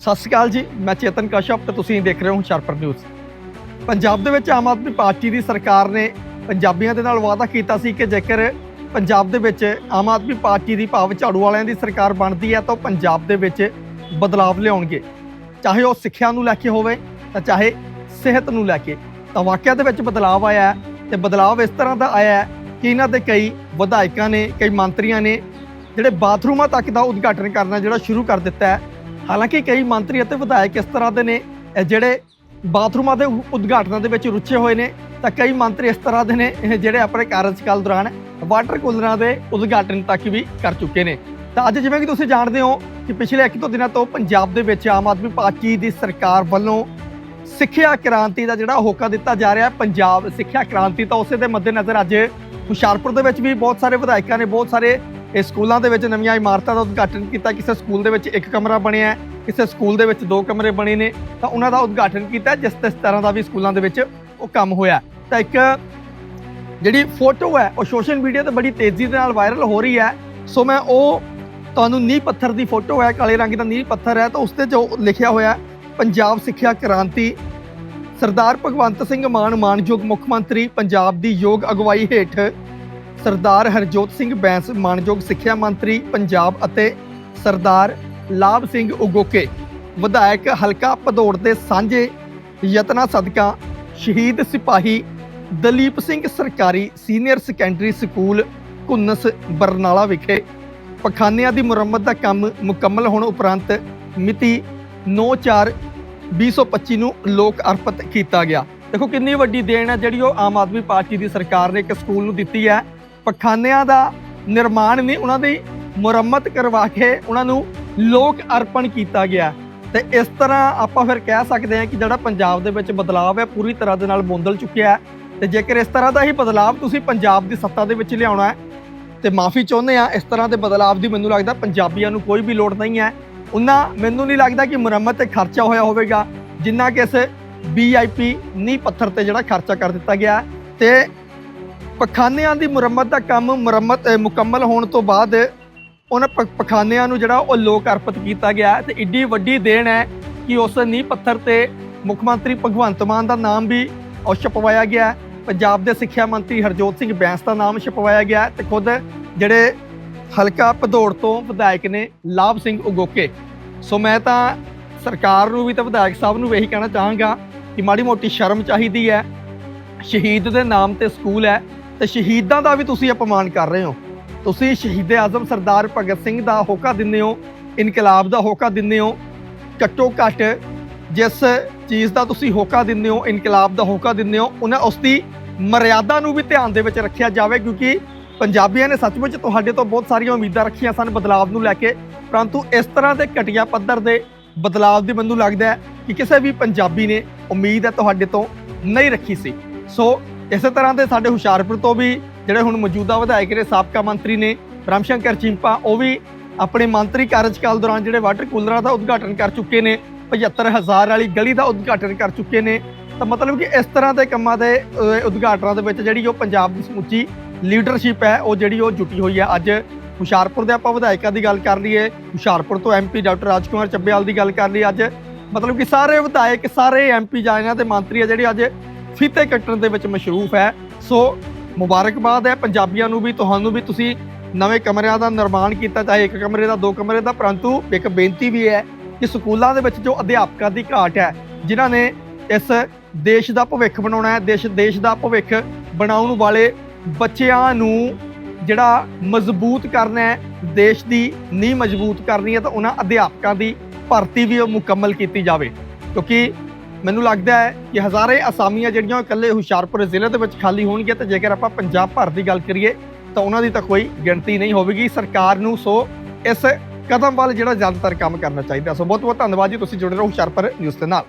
ਸਤਿ ਸ਼੍ਰੀ ਅਕਾਲ ਜੀ, ਮੈਂ ਚੇਤਨ ਕਸ਼ਪ ਤੇ ਤੁਸੀਂ ਦੇਖ ਰਹੇ ਹੋ ਹੁਸ਼ਿਆਰਪੁਰ ਨਿਊਜ਼। ਪੰਜਾਬ ਦੇ ਵਿੱਚ ਆਮ ਆਦਮੀ ਪਾਰਟੀ ਦੀ ਸਰਕਾਰ ਨੇ ਪੰਜਾਬੀਆਂ ਦੇ ਨਾਲ ਵਾਅਦਾ ਕੀਤਾ ਸੀ ਕਿ ਜੇਕਰ ਪੰਜਾਬ ਦੇ ਵਿੱਚ ਆਮ ਆਦਮੀ ਪਾਰਟੀ ਦੀ ਭਾਵ ਝਾੜੂ ਵਾਲਿਆਂ ਦੀ ਸਰਕਾਰ ਬਣਦੀ ਹੈ ਤਾਂ ਉਹ ਪੰਜਾਬ ਦੇ ਵਿੱਚ ਬਦਲਾਵ ਲਿਆਉਣਗੇ। ਚਾਹੇ ਉਹ ਸਿੱਖਿਆ ਨੂੰ ਲੈ ਕੇ ਹੋਵੇ ਤਾਂ ਚਾਹੇ ਸਿਹਤ ਨੂੰ ਲੈ ਕੇ। ਤਾਂ ਵਾਕਿਆ ਦੇ ਵਿੱਚ ਬਦਲਾਵ ਆਇਆ ਹੈ ਤੇ ਬਦਲਾਵ ਇਸ ਤਰ੍ਹਾਂ ਦਾ ਆਇਆ ਕਿ ਇਹਨਾਂ ਦੇ ਕਈ ਵਿਧਾਇਕਾਂ ਨੇ, ਕਈ ਮੰਤਰੀਆਂ ਨੇ ਜਿਹੜੇ ਬਾਥਰੂਮਾਂ ਤੱਕ ਦਾ ਉਦਘਾਟਨ ਕਰਨਾ ਜਿਹੜਾ ਸ਼ੁਰੂ ਕਰ ਦਿੱਤਾ ਹੈ ਹਾਲਾਂਕਿ ਕਈ ਮੰਤਰੀ ਅਤੇ ਵਿਧਾਇਕ ਇਸ ਤਰ੍ਹਾਂ ਦੇ ਨੇ ਜਿਹੜੇ ਬਾਥਰੂਮਾਂ ਦੇ ਉਦਘਾਟਨਾਂ ਦੇ ਵਿੱਚ ਰੁੱਝੇ ਹੋਏ ਨੇ, ਤਾਂ ਕਈ ਮੰਤਰੀ ਇਸ ਤਰ੍ਹਾਂ ਦੇ ਨੇ, ਇਹ ਜਿਹੜੇ ਆਪਣੇ ਕਾਰਜਕਾਲ ਦੌਰਾਨ ਵਾਟਰ ਕੂਲਰਾਂ ਦੇ ਉਦਘਾਟਨ ਤੱਕ ਵੀ ਕਰ ਚੁੱਕੇ ਨੇ। ਤਾਂ ਅੱਜ ਜਿਵੇਂ ਕਿ ਤੁਸੀਂ ਜਾਣਦੇ ਹੋ ਕਿ ਪਿਛਲੇ ਇੱਕ ਦੋ ਦਿਨਾਂ ਤੋਂ ਪੰਜਾਬ ਦੇ ਵਿੱਚ ਆਮ ਆਦਮੀ ਪਾਰਟੀ ਦੀ ਸਰਕਾਰ ਵੱਲੋਂ ਸਿੱਖਿਆ ਕ੍ਰਾਂਤੀ ਦਾ ਜਿਹੜਾ ਹੋਕਾ ਦਿੱਤਾ ਜਾ ਰਿਹਾ ਹੈ ਪੰਜਾਬ ਸਿੱਖਿਆ ਕ੍ਰਾਂਤੀ ਤਾਂ ਉਸੇ ਦੇ ਮੱਦੇਨਜ਼ਰ ਅੱਜ ਹੁਸ਼ਿਆਰਪੁਰ ਦੇ ਵਿੱਚ ਵੀ ਬਹੁਤ ਸਾਰੇ ਵਿਧਾਇਕਾਂ ਨੇ, ਬਹੁਤ ਸਾਰੇ ਇਹ ਸਕੂਲਾਂ ਦੇ ਵਿੱਚ ਨਵੀਆਂ ਇਮਾਰਤਾਂ ਦਾ ਉਦਘਾਟਨ ਕੀਤਾ, ਕਿਸੇ ਸਕੂਲ ਦੇ ਵਿੱਚ ਇੱਕ ਕਮਰਾ ਬਣਿਆ ਹੈ ਕਿਸੇ ਸਕੂਲ ਦੇ ਵਿੱਚ ਦੋ ਕਮਰੇ ਬਣੇ ਨੇ, ਤਾਂ ਉਹਨਾਂ ਦਾ ਉਦਘਾਟਨ ਕੀਤਾ, ਜਿਸ ਜਿਸ ਤਰ੍ਹਾਂ ਦਾ ਵੀ ਸਕੂਲਾਂ ਦੇ ਵਿੱਚ ਉਹ ਕੰਮ ਹੋਇਆ। ਤਾਂ ਇੱਕ ਜਿਹੜੀ ਫੋਟੋ ਹੈ, ਉਹ ਸੋਸ਼ਲ ਮੀਡੀਆ ਤੇ ਬੜੀ ਤੇਜ਼ੀ ਦੇ ਨਾਲ ਵਾਇਰਲ ਹੋ ਰਹੀ ਹੈ। ਸੋ ਮੈਂ ਉਹ ਤੁਹਾਨੂੰ ਨੀਂਹ ਪੱਥਰ ਦੀ ਫੋਟੋ ਹੈ, ਕਾਲੇ ਰੰਗ ਦਾ ਨੀਂਹ ਪੱਥਰ ਹੈ, ਤਾਂ ਉਸ ਤੇ ਜੋ ਲਿਖਿਆ ਹੋਇਆ ਪੰਜਾਬ ਸਿੱਖਿਆ ਕ੍ਰਾਂਤੀ, ਸਰਦਾਰ ਭਗਵੰਤ ਸਿੰਘ ਮਾਨ ਮਾਨਯੋਗ ਮੁੱਖ ਮੰਤਰੀ, ਪੰਜਾਬ ਦੀ ਯੋਗ ਅਗਵਾਈ ਹੇਠ ਸਰਦਾਰ ਹਰਜੋਤ ਸਿੰਘ ਬੈਂਸ, ਮਾਨਯੋਗ ਸਿੱਖਿਆ ਮੰਤਰੀ ਪੰਜਾਬ ਅਤੇ ਸਰਦਾਰ ਲਾਭ ਸਿੰਘ ਉਗੋਕੇ, ਵਿਧਾਇਕ ਹਲਕਾ ਭਦੌੜ ਦੇ ਸਾਂਝੇ ਯਤਨਾਂ ਸਦਕਾ ਸ਼ਹੀਦ ਸਿਪਾਹੀ ਦਲੀਪ ਸਿੰਘ ਸਰਕਾਰੀ senior secondary school Kunnas Barnala ਵਿਖੇ ਪਖਾਨਿਆਂ ਦੀ ਮੁਰੰਮਤ ਦਾ ਕੰਮ ਮੁਕੰਮਲ ਹੋਣ ਉਪਰੰਤ ਮਿਤੀ 9/4/2025 ਨੂੰ ਲੋਕ ਅਰਪਿਤ ਕੀਤਾ ਗਿਆ। ਦੇਖੋ ਕਿੰਨੀ ਵੱਡੀ ਦੇਣ ਹੈ ਜਿਹੜੀ ਉਹ ਆਮ ਆਦਮੀ ਪਾਰਟੀ ਦੀ ਸਰਕਾਰ ਨੇ ਇੱਕ ਸਕੂਲ ਨੂੰ ਦਿੱਤੀ ਹੈ। ਪਖਾਨਿਆਂ ਦਾ ਨਿਰਮਾਣ ਨਹੀਂ ਉਹਨਾਂ ਦੀ ਮੁਰੰਮਤ ਕਰਵਾ ਕੇ ਉਹਨਾਂ ਨੂੰ ਲੋਕ ਅਰਪਣ ਕੀਤਾ ਗਿਆ। ਤੇ ਇਸ ਤਰ੍ਹਾਂ ਆਪਾਂ ਫਿਰ ਕਹਿ ਸਕਦੇ ਹਾਂ ਕਿ ਜਿਹੜਾ ਪੰਜਾਬ ਦੇ ਵਿੱਚ ਬਦਲਾਅ ਹੈ, ਪੂਰੀ ਤਰ੍ਹਾਂ ਦੇ ਨਾਲ ਬੋਂਦਲ ਚੁੱਕਿਆ ਹੈ। ਤੇ ਜੇਕਰ ਇਸ ਤਰ੍ਹਾਂ ਦਾ ਹੀ ਬਦਲਾਅ ਤੁਸੀਂ ਪੰਜਾਬ ਦੀ ਸੱਤਾ ਦੇ ਵਿੱਚ ਲਿਆਉਣਾ ਹੈ, ਤੇ ਮਾਫੀ ਚਾਹੁੰਦੇ ਆ ਇਸ ਤਰ੍ਹਾਂ ਦੇ ਬਦਲਾਅ ਦੀ ਮੈਨੂੰ ਲੱਗਦਾ ਪੰਜਾਬੀਆਂ ਨੂੰ ਕੋਈ ਵੀ ਲੋੜ ਨਹੀਂ ਹੈ। ਉਹਨਾਂ ਮੈਨੂੰ ਨਹੀਂ ਲੱਗਦਾ ਕਿ ਮੁਰੰਮਤ ਤੇ ਖਰਚਾ ਹੋਇਆ ਹੋਵੇਗਾ, ਜਿੰਨਾ ਕਿ ਇਸ ਵੀਆਈਪੀ ਨੀ ਪੱਥਰ ਤੇ ਜਿਹੜਾ ਖਰਚਾ ਕਰ ਦਿੱਤਾ ਗਿਆ ਹੈ। ਤੇ ਪਖਾਨਿਆਂ ਦੀ ਮੁਰੰਮਤ ਦਾ ਕੰਮ ਮੁਰੰਮਤ ਅਹ, ਮੁਕੰਮਲ ਹੋਣ ਤੋਂ ਬਾਅਦ ਉਹਨਾਂ ਪ- ਪਖਾਨਿਆਂ ਨੂੰ ਜਿਹੜਾ ਉਹ ਲੋਕ ਅਰਪਿਤ ਕੀਤਾ ਗਿਆ ਹੈ ਤੇ ਇੱਡੀ ਵੱਡੀ ਦੇਣ ਹੈ ਕਿ ਉਸ ਨੀਂਹ ਪੱਥਰ ਤੇ ਮੁੱਖ ਮੰਤਰੀ ਭਗਵੰਤ ਮਾਨ ਦਾ ਨਾਮ ਵੀ ਉਹ ਛਪਵਾਇਆ ਗਿਆ ਹੈ। ਪੰਜਾਬ ਦੇ ਸਿੱਖਿਆ ਮੰਤਰੀ ਹਰਜੋਤ ਸਿੰਘ ਬੈਂਸ ਦਾ ਨਾਮ ਛਪਵਾਇਆ ਗਿਆ ਹੈ ਤੇ ਖੁਦ ਜਿਹੜੇ ਹਲਕਾ ਭਦੌੜ ਤੋਂ ਵਿਧਾਇਕ ਨੇ ਲਾਭ ਸਿੰਘ ਉਗੋਕੇ। ਸੋ ਮੈਂ ਤਾਂ ਸਰਕਾਰ ਨੂੰ ਵੀ ਤੇ ਵਿਧਾਇਕ ਸਾਹਿਬ ਨੂੰ ਵੀ ਇਹੀ ਕਹਿਣਾ ਚਾਹਾਂਗਾ ਕਿ ਮਾੜੀ ਮੋਟੀ ਸ਼ਰਮ ਚਾਹੀਦੀ ਹੈ। ਸ਼ਹੀਦ ਦੇ ਨਾਮ ਤੇ ਸਕੂਲ ਹੈ। ਤੇ ਸ਼ਹੀਦਾਂ ਦਾ ਵੀ ਤੁਸੀਂ ਅਪਮਾਨ ਕਰ ਰਹੇ ਹੋ। ਤੁਸੀਂ ਸ਼ਹੀਦ ਆਜ਼ਮ ਸਰਦਾਰ ਭਗਤ ਸਿੰਘ ਦਾ ਹੋਕਾ ਦਿੰਦੇ ਹੋ, ਇਨਕਲਾਬ ਦਾ ਹੋਕਾ ਦਿੰਦੇ ਹੋ, ਘੱਟੋ ਘੱਟ ਜਿਸ ਚੀਜ਼ ਦਾ ਤੁਸੀਂ ਹੋਕਾ ਦਿੰਦੇ ਹੋ, ਇਨਕਲਾਬ ਦਾ ਹੋਕਾ ਦਿੰਦੇ ਹੋ, ਉਹਨਾਂ ਉਸ ਦੀ ਮਰਿਆਦਾ ਨੂੰ ਵੀ ਧਿਆਨ ਦੇ ਵਿੱਚ ਰੱਖਿਆ ਜਾਵੇ ਕਿਉਂਕਿ ਪੰਜਾਬੀਆਂ ਨੇ ਸੱਚਮੁੱਚ ਤੁਹਾਡੇ ਤੋਂ ਬਹੁਤ ਸਾਰੀਆਂ ਉਮੀਦਾਂ ਰੱਖੀਆਂ ਸਨ ਬਦਲਾਵ ਨੂੰ ਲੈ ਕੇ, ਪਰੰਤੂ ਇਸ ਤਰ੍ਹਾਂ ਦੇ ਘਟੀਆ ਪੱਧਰ ਦੇ ਬਦਲਾਵ ਦੀ ਮੈਨੂੰ ਲੱਗਦਾ ਹੈ ਕਿ ਕਿਸੇ ਵੀ ਪੰਜਾਬੀ ਨੇ ਉਮੀਦ ਹੈ ਤੁਹਾਡੇ ਤੋਂ ਨਹੀਂ ਰੱਖੀ ਸੀ। ਸੋ ਇਸੇ ਤਰ੍ਹਾਂ ਦੇ ਸਾਡੇ ਹੁਸ਼ਿਆਰਪੁਰ ਤੋਂ ਵੀ ਜਿਹੜੇ ਹੁਣ ਮੌਜੂਦਾ ਵਿਧਾਇਕ ਨੇ, ਸਾਬਕਾ ਮੰਤਰੀ ਨੇ ਰਾਮ ਸ਼ੰਕਰ ਚਿੰਪਾ, ਉਹ ਵੀ ਆਪਣੇ ਮੰਤਰੀ ਕਾਰਜਕਾਲ ਦੌਰਾਨ ਜਿਹੜੇ ਵਾਟਰ ਕੂਲਰਾਂ ਦਾ ਉਦਘਾਟਨ ਕਰ ਚੁੱਕੇ ਨੇ 75000 ਵਾਲੀ ਗਲੀ ਦਾ ਉਦਘਾਟਨ ਕਰ ਚੁੱਕੇ ਨੇ, ਤਾਂ ਮਤਲਬ ਕਿ ਇਸ ਤਰ੍ਹਾਂ ਦੇ ਕੰਮਾਂ ਦੇ ਉਦਘਾਟਨਾਂ ਦੇ ਵਿੱਚ ਜਿਹੜੀ ਉਹ ਪੰਜਾਬ ਦੀ ਸਮੁੱਚੀ ਲੀਡਰਸ਼ਿਪ ਹੈ, ਉਹ ਜਿਹੜੀ ਉਹ ਜੁਟੀ ਹੋਈ ਹੈ। ਅੱਜ ਹੁਸ਼ਿਆਰਪੁਰ ਦੇ ਆਪਾਂ ਵਿਧਾਇਕਾਂ ਦੀ ਗੱਲ ਕਰ ਲਈਏ, ਹੁਸ਼ਿਆਰਪੁਰ ਤੋਂ ਐਮਪੀ ਡਾਕਟਰ ਰਾਜਕੁਮਾਰ ਚੱਬੇਵਾਲ ਦੀ ਗੱਲ ਕਰ ਲਈ ਅੱਜ। ਮਤਲਬ ਕਿ ਸਾਰੇ ਵਿਧਾਇਕ, ਸਾਰੇ ਐਮਪੀ ਜਾਇਆਂ ਦੇ ਮੰਤਰੀ ਆ ਜਿਹੜੇ ਅੱਜ ਫੀਤੇ ਕੱਟਣ ਦੇ ਵਿੱਚ ਮਸ਼ਰੂਫ ਹੈ। ਸੋ ਮੁਬਾਰਕਬਾਦ ਹੈ, ਪੰਜਾਬੀਆਂ ਨੂੰ ਵੀ, ਤੁਹਾਨੂੰ ਵੀ, ਤੁਸੀਂ ਨਵੇਂ ਕਮਰਿਆਂ ਦਾ ਨਿਰਮਾਣ ਕੀਤਾ, ਚਾਹੇ ਇੱਕ ਕਮਰੇ ਦਾ, ਦੋ ਕਮਰੇ ਦਾ, ਪਰੰਤੂ ਇੱਕ ਬੇਨਤੀ ਵੀ ਹੈ ਕਿ ਸਕੂਲਾਂ ਦੇ ਵਿੱਚ ਜੋ ਅਧਿਆਪਕਾਂ ਦੀ ਘਾਟ ਹੈ, ਜਿਨ੍ਹਾਂ ਨੇ ਇਸ ਦੇਸ਼ ਦਾ ਭਵਿੱਖ ਬਣਾਉਣਾ ਹੈ, ਦੇਸ਼ ਦੇਸ਼ ਦਾ ਭਵਿੱਖ ਬਣਾਉਣ ਵਾਲੇ ਬੱਚਿਆਂ ਨੂੰ ਜਿਹੜਾ ਮਜ਼ਬੂਤ ਕਰਨਾ ਹੈ, ਦੇਸ਼ ਦੀ ਨੀਂਹ ਮਜ਼ਬੂਤ ਕਰਨੀ ਹੈ, ਤਾਂ ਉਹਨਾਂ ਅਧਿਆਪਕਾਂ ਦੀ ਭਰਤੀ ਵੀ ਉਹ ਮੁਕੰਮਲ ਕੀਤੀ ਜਾਵੇ। ਕਿਉਂਕਿ ਮੈਨੂੰ ਲੱਗਦਾ ਹੈ ਕਿ ਹਜ਼ਾਰੇ ਅਸਾਮੀਆਂ ਜਿਹੜੀਆਂ ਉਹ ਇਕੱਲੇ ਹੁਸ਼ਿਆਰਪੁਰ ਜ਼ਿਲ੍ਹੇ ਦੇ ਵਿੱਚ ਖਾਲੀ ਹੋਣਗੀਆਂ ਤੇ ਜੇਕਰ ਆਪਾਂ ਪੰਜਾਬ ਭਰ ਦੀ ਗੱਲ ਕਰੀਏ ਤਾਂ ਉਹਨਾਂ ਦੀ ਤਾਂ ਕੋਈ ਗਿਣਤੀ ਨਹੀਂ ਹੋਵੇਗੀ। ਸਰਕਾਰ ਨੂੰ ਸੋ ਇਸ ਕਦਮ ਵੱਲ ਜਿਹੜਾ ਜ਼ਿਆਦਾਤਰ ਕੰਮ ਕਰਨਾ ਚਾਹੀਦਾ। ਸੋ ਬਹੁਤ ਬਹੁਤ ਧੰਨਵਾਦ ਜੀ। ਤੁਸੀਂ ਜੁੜੇ ਰਹੋ ਹੁਸ਼ਿਆਰਪੁਰ ਨਿਊਜ਼ ਦੇ ਨਾਲ।